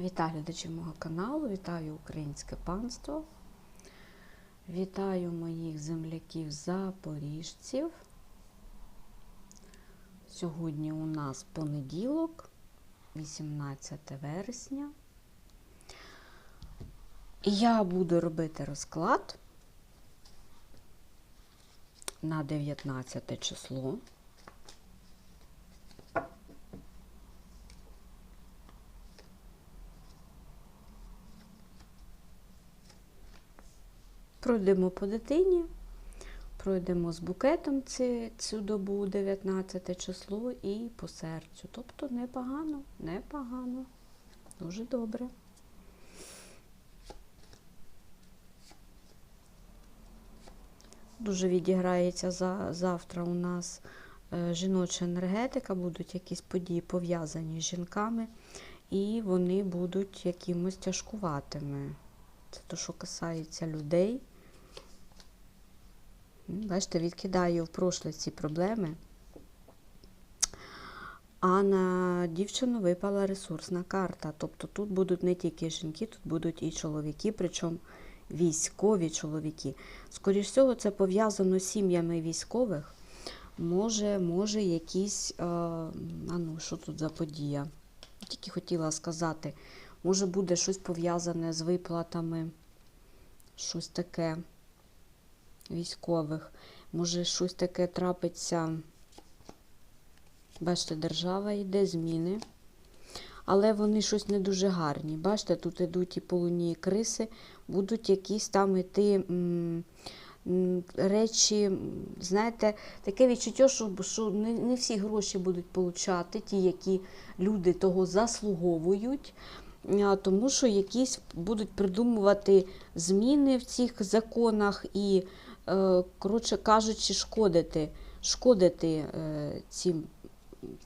Вітаю глядачів мого каналу, вітаю українське панство, вітаю моїх земляків-запоріжців. Сьогодні у нас понеділок, 18 вересня. Я буду робити розклад на 19 число. Пройдемо по дитині, пройдемо з букетом цю добу, 19 число, і по серцю. Тобто непогано, непогано, дуже добре. Дуже відіграється за, завтра у нас е, жіноча енергетика, будуть якісь події пов'язані з жінками, і вони будуть якимось тяжкуватими. Це те, що касається людей. Бачите, відкидаю в прошле ці проблеми. А на дівчину випала ресурсна карта. Тобто тут будуть не тільки жінки, тут будуть і чоловіки, причому військові чоловіки. Скоріше всього, це пов'язано з сім'ями військових. Може, може, якісь. е, А ну, що тут за подія? Тільки хотіла сказати, може буде щось пов'язане з виплатами, щось таке військових. Може, щось таке трапиться. Бачите, держава йде, зміни. Але вони щось не дуже гарні. Бачите, тут йдуть і полуні криси, будуть якісь там іти речі, знаєте, таке відчуття, що, що не, не всі гроші будуть получати, ті, які люди того заслуговують. Тому що якісь будуть придумувати зміни в цих законах і, е, коротше кажучи, шкодити, шкодити е, цим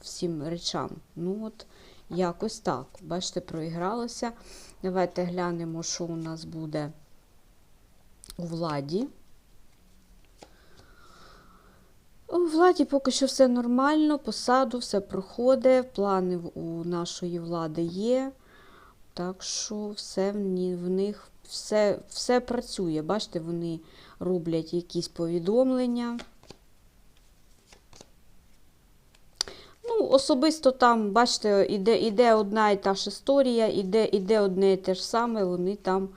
всім речам. Ну от якось так. Бачите, проігралося. Давайте глянемо, що у нас буде у владі. У владі поки що все нормально, посаду, все проходить, плани у нашої влади є. Так що все в них все, все працює. Бачите, вони роблять якісь повідомлення. Ну, особисто там, бачите, іде, іде одна і та ж історія, іде, іде одне і те ж саме, вони там,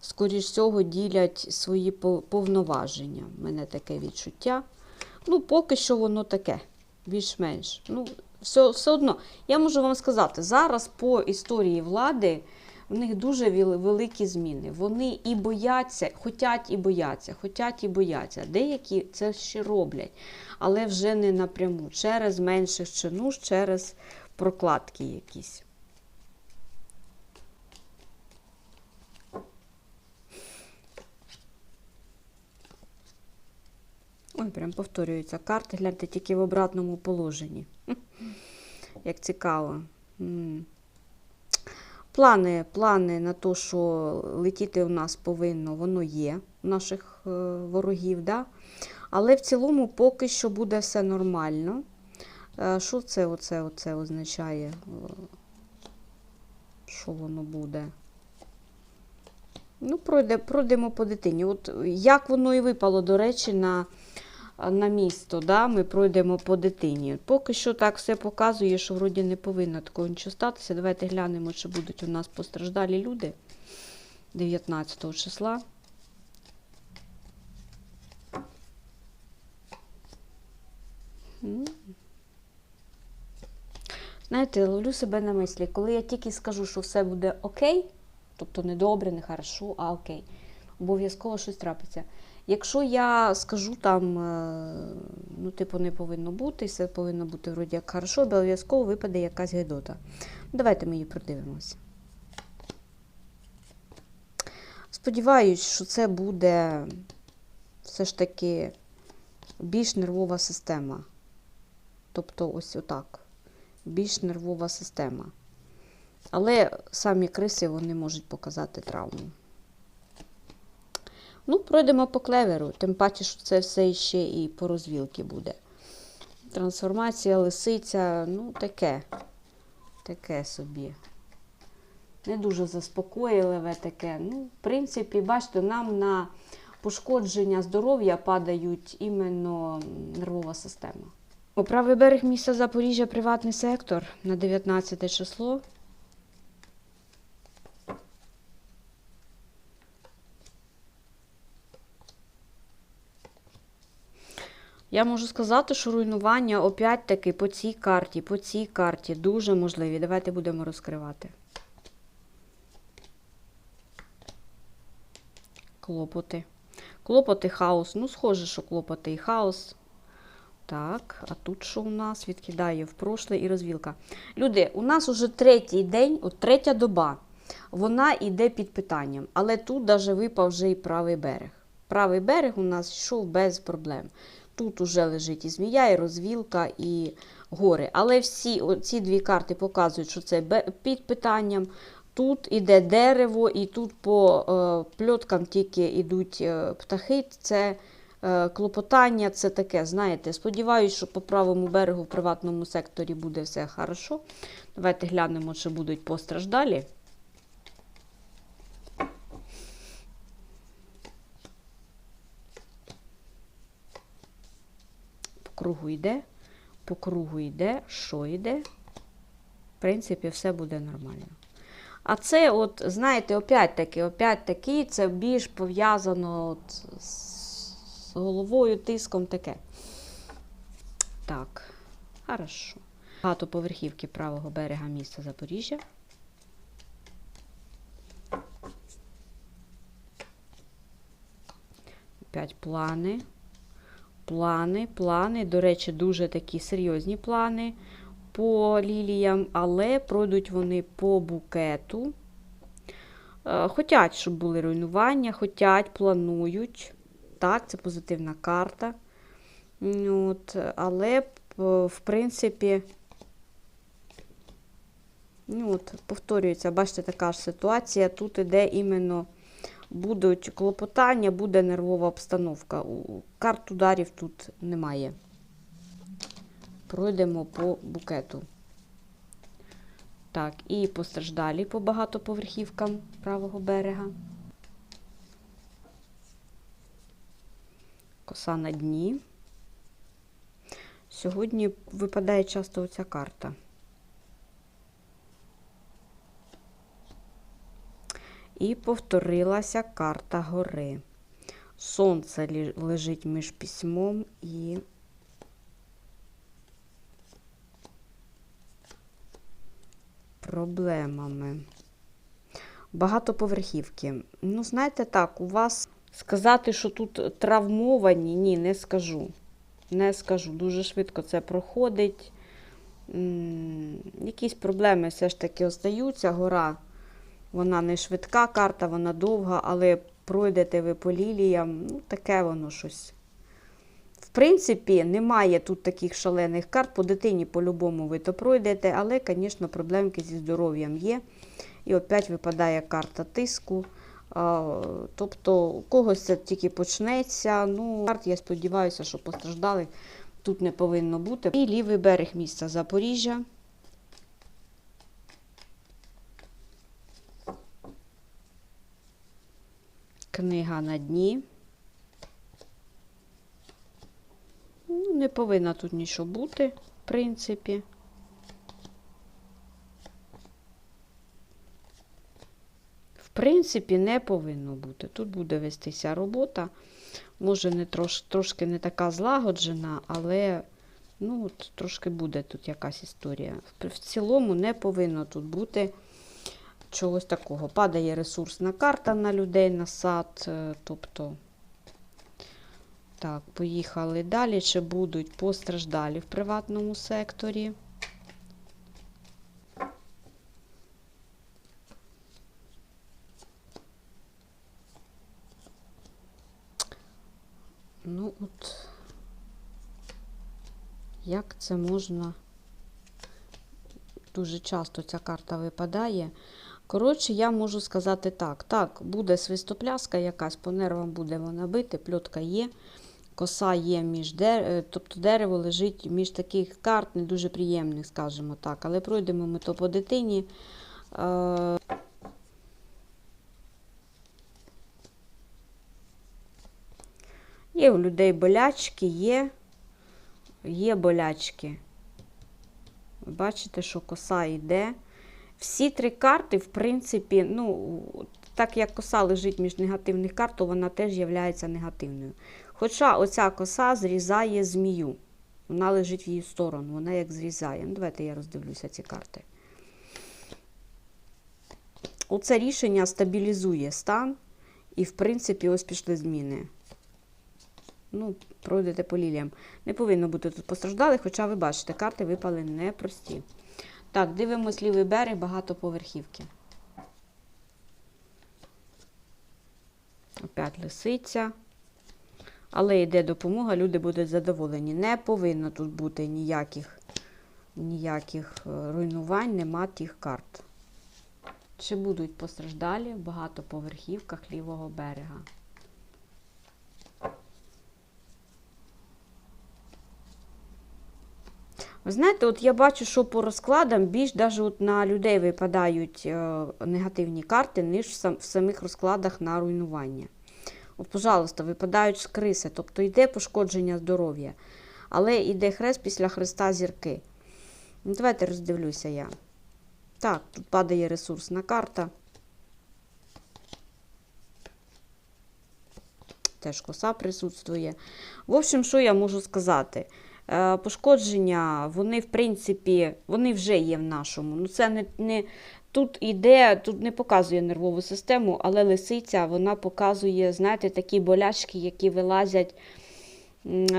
скоріш всього, ділять свої повноваження. У мене таке відчуття. Ну, поки що воно таке, більш-менш. Ну, все, все одно, я можу вам сказати, зараз по історії влади в них дуже великі зміни. Вони і бояться, хотять і бояться, хотять і бояться. Деякі це ще роблять, але вже не напряму, через менших чинуш, через прокладки якісь. Ой, прям повторюються карти, гляньте тільки в обратному положенні. Як цікаво. Плани, плани на те, що летіти у нас повинно, воно є у наших е, ворогів. Да? Але в цілому поки що буде все нормально. Е, Що це оце, оце означає? Е, Що воно буде? Ну, пройде, пройдемо по дитині. От як воно і випало, до речі, на, на місто, да? ми пройдемо по дитині. Поки що так все показує, що вроді не повинно такого нічого статися. Давайте глянемо, чи будуть у нас постраждалі люди 19 числа. Знаєте, я ловлю себе на мислі, коли я тільки скажу, що все буде окей, тобто не добре, не хорошо, а окей, обов'язково щось трапиться. Якщо я скажу там, е, ну, типу, не повинно бути, все повинно бути вроді як хорошо, обов'язково випаде якась гидота. Давайте ми її продивимося. Сподіваюсь, що це буде все ж таки більш нервова система. Тобто, ось отак. Більш нервова система. Але самі криси вони можуть показати травму. Ну, пройдемо по клеверу, тим паче, що це все ще і по розвілки буде. Трансформація, лисиця, ну таке. Таке собі. не дуже заспокійливе таке. Ну, в принципі, бачите, нам на пошкодження здоров'я падають іменно нервова система. О, правий берег міста Запоріжжя, приватний сектор на 19 число. Я можу сказати, що руйнування опять-таки по цій карті, по цій карті дуже можливі. Давайте будемо розкривати. Клопоти. Клопоти, хаос. Ну, схоже, що клопоти і хаос. Так, а тут що у нас? Відкидає в прошле і розвілка. Люди, у нас уже третій день, от третя доба. Вона йде під питанням. Але тут даже випав вже і правий берег. Правий берег у нас йшов без проблем. Тут уже лежить і змія, і розвілка, і гори. Але всі ці дві карти показують, що це під питанням. Тут іде дерево, і тут по е, пльоткам тільки йдуть е, птахи. Це е, клопотання, це таке, знаєте. Сподіваюсь, що по правому берегу в приватному секторі буде все хорошо. Давайте глянемо, чи будуть постраждалі. Кругу йде, по кругу йде, що йде. В принципі, все буде нормально. А це, от, знаєте, опять-таки, опять-таки, це більш пов'язано з головою, тиском таке. Так, хорошо. Багатоповерхівки правого берега міста Запоріжжя. Опять плани. Плани, плани. До речі, дуже такі серйозні плани по ліліям, але пройдуть вони по букету. Е, Хотять, щоб були руйнування, хотять, планують. Так, це позитивна карта. От, але, в принципі, ну от, повторюється, бачите, така ж ситуація. Тут іде іменно будуть клопотання, буде нервова обстановка. Карт ударів тут немає. Пройдемо по букету. Так, і постраждалі по багатоповерхівкам правого берега. Коса на дні. Сьогодні випадає часто оця карта. І повторилася карта гори. Сонце лежить між письмом і проблемами. Багатоповерхівки. Ну, знаєте так, у вас сказати, що тут травмовані, ні, не скажу. Не скажу. Дуже швидко це проходить. Якісь проблеми все ж таки остаються. Гора, вона не швидка карта, вона довга, але пройдете ви по ліліям, ну, таке воно щось. В принципі, немає тут таких шалених карт. По дитині по-любому ви то пройдете, але, звісно, проблемки зі здоров'ям є. І опять випадає карта тиску. Тобто, у когось це тільки почнеться. Ну, карт, я сподіваюся, що постраждалих тут не повинно бути. І лівий берег міста Запоріжжя. Книга на дні. Ну, не повинна тут нічого бути, в принципі. В принципі, не повинно бути. Тут буде вестися робота. Може, не трош, трошки не така злагоджена, але ну, от, трошки буде тут якась історія. В, в цілому не повинно тут бути чогось такого. Падає ресурсна карта на людей, на сад. е, Тобто, так, поїхали далі. Чи будуть постраждалі в приватному секторі? Ну, от, як це можна? Дуже часто ця карта випадає. Коротше, я можу сказати так. Так, буде свистопляска якась, по нервам буде вона бити, пльотка є, коса є між дерев, тобто дерево лежить між таких карт, не дуже приємних, скажімо так. Але пройдемо ми то по дитині. Е, є у людей болячки, є, є болячки. Бачите, що коса йде. Всі три карти, в принципі, ну, так як коса лежить між негативних карт, то вона теж є негативною. Хоча оця коса зрізає змію. Вона лежить в її сторону, вона як зрізає. Ну, Давайте я роздивлюся ці карти. Оце рішення стабілізує стан, і, в принципі, ось пішли зміни. Ну, пройдете по ліліям. Не повинно бути тут постраждалих, хоча ви бачите, карти випали непрості. Так, дивимось лівий берег, багатоповерхівки. Опять лисиця. Але йде допомога, люди будуть задоволені. Не повинно тут бути ніяких, ніяких е, руйнувань, нема тих карт. Чи будуть постраждалі в багатоповерхівках лівого берега? Ви знаєте, от я бачу, що по розкладам більш навіть от на людей випадають е, негативні карти, ніж в, сам, в самих розкладах на руйнування. От, пожалуйста, випадають з криси, тобто йде пошкодження здоров'я, але йде хрест після хреста зірки. Ну, Давайте роздивлюся я. Так, тут падає ресурсна карта. Теж коса присутствує. В общем, що я можу сказати? Е, Пошкодження, вони, в принципі, вони вже є в нашому. Ну, це не, не, Тут іде, тут не показує нервову систему, але лисиця вона показує, знаєте, такі болячки, які вилазять,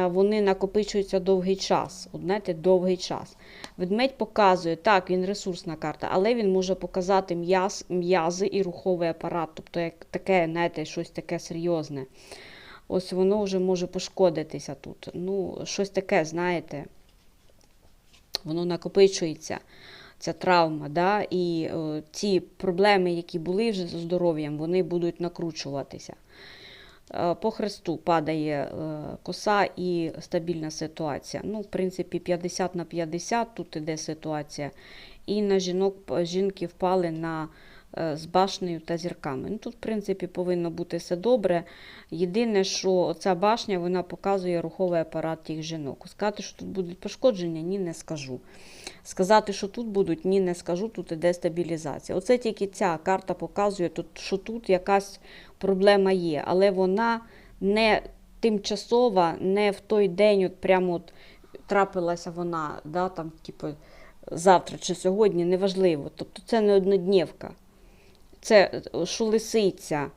вони накопичуються довгий час. От, знаєте, довгий час. Ведмедь показує, так, він ресурсна карта, але він може показати м'яз, м'язи і руховий апарат, тобто як таке, знаєте, щось таке серйозне. Ось воно вже може пошкодитися тут. Ну, щось таке, знаєте, воно накопичується, ця травма. да? І е, ті проблеми, які були вже зі здоров'ям, вони будуть накручуватися. Е, По хресту падає е, коса і стабільна ситуація. Ну, в принципі, 50 на 50 тут іде ситуація. І на жінок жінки впали на з башнею та зірками. Ну, Тут, в принципі, повинно бути все добре. Єдине, що ця башня вона показує руховий апарат тих жінок. Сказати, що тут будуть пошкодження, ні, не скажу. Сказати, що тут будуть, ні, не скажу, тут іде стабілізація. Оце тільки ця карта показує, що тут якась проблема є, але вона не тимчасова, не в той день, от прямо от трапилася вона, да, там, типу, завтра чи сьогодні, неважливо. Тобто це не однодневка. Це що лисиця,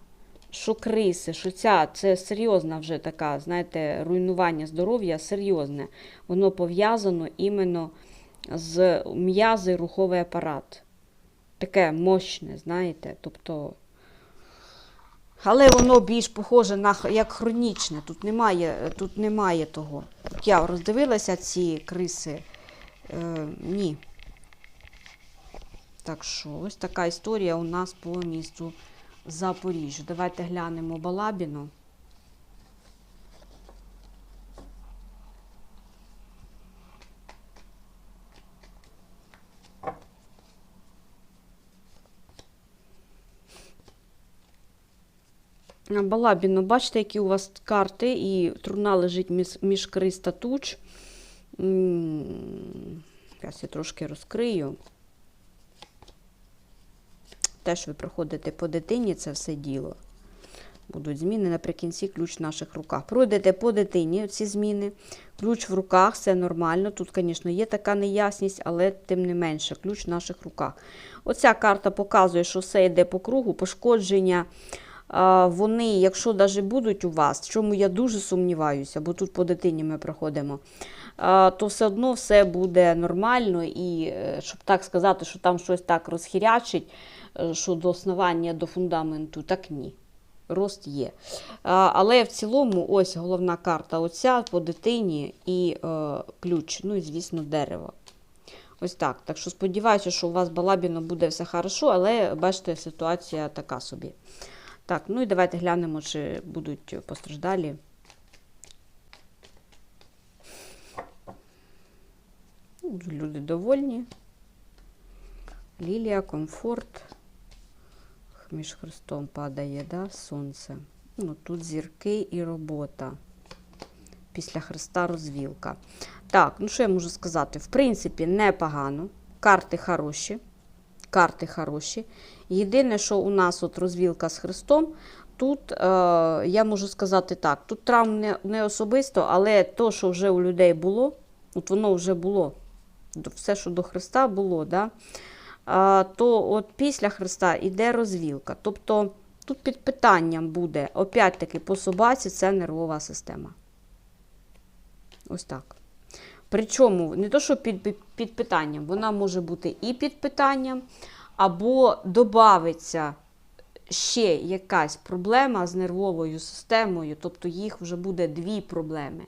що криси, що ця, це серйозна вже така, знаєте, руйнування здоров'я серйозне. Воно пов'язано іменно з м'язи руховий апарат. Таке мощне, знаєте, тобто. Але воно більш похоже на як хронічне. Тут немає, тут немає того. Я роздивилася ці криси. Е, ні. Так що, ось така історія у нас по місту Запоріжжя. Давайте глянемо Балабіну. Балабіно, бачите, які у вас карти, і труна лежить між, між крис та туч. Зараз я трошки розкрию. Теж ви проходите по дитині це все діло. Будуть зміни наприкінці ключ в наших руках. Пройдете по дитині ці зміни. Ключ в руках, все нормально. Тут, звісно, є така неясність, але тим не менше, ключ в наших руках. Оця карта показує, що все йде по кругу, пошкодження. Вони, якщо навіть будуть у вас, в чому я дуже сумніваюся, бо тут по дитині ми проходимо, то все одно все буде нормально. І е, щоб так сказати, що там щось так розхірячить, що до основання, до фундаменту, так ні. Рост є. Але в цілому, ось головна карта оця по дитині і е, ключ, ну і, звісно, дерево. Ось так. Так що сподіваюся, що у вас балабіно буде все хорошо, але бачите, ситуація така собі. Так, ну і давайте глянемо, чи будуть постраждалі. Ну, Люди довольні. Лілія, комфорт. Між хрестом падає, да, сонце. Ну, тут зірки і робота. після Христа розвілка. Так, ну що я можу сказати? В принципі, непогано. Карти хороші. Карти хороші. Єдине, що у нас от розвілка з Христом, тут, е, я можу сказати так, тут травм не, не особисто, але то, що вже у людей було, от воно вже було. Все, що до Христа було, да? То от після Христа йде розвілка. Тобто тут під питанням буде, опять-таки, по собаці це нервова система. Ось так. Причому не то, що під, під, питанням, вона може бути і під питанням, або додається ще якась проблема з нервовою системою, тобто їх вже буде дві проблеми.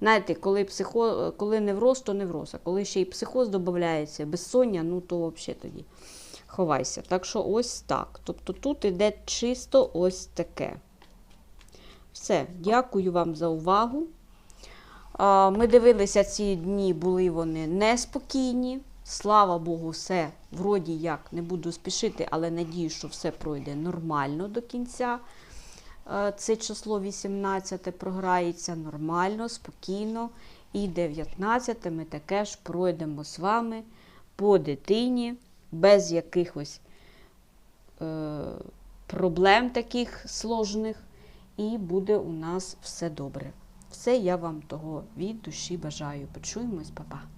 Знаєте, коли, психо, коли невроз, то невроз, а коли ще й психоз додається, безсоння, ну то взагалі тоді ховайся. Так що ось так. Тобто тут іде чисто ось таке. Все, дякую вам за увагу. Ми дивилися ці дні, були вони неспокійні. Слава Богу, все вроді як не буду спішити, але надію, що все пройде нормально до кінця. Е, Це число 18 програється нормально, спокійно. І 19 ми таке ж пройдемо з вами по дитині, без якихось е, проблем таких сложних. І буде у нас все добре. Все я вам того від душі бажаю. Почуємось, па-па.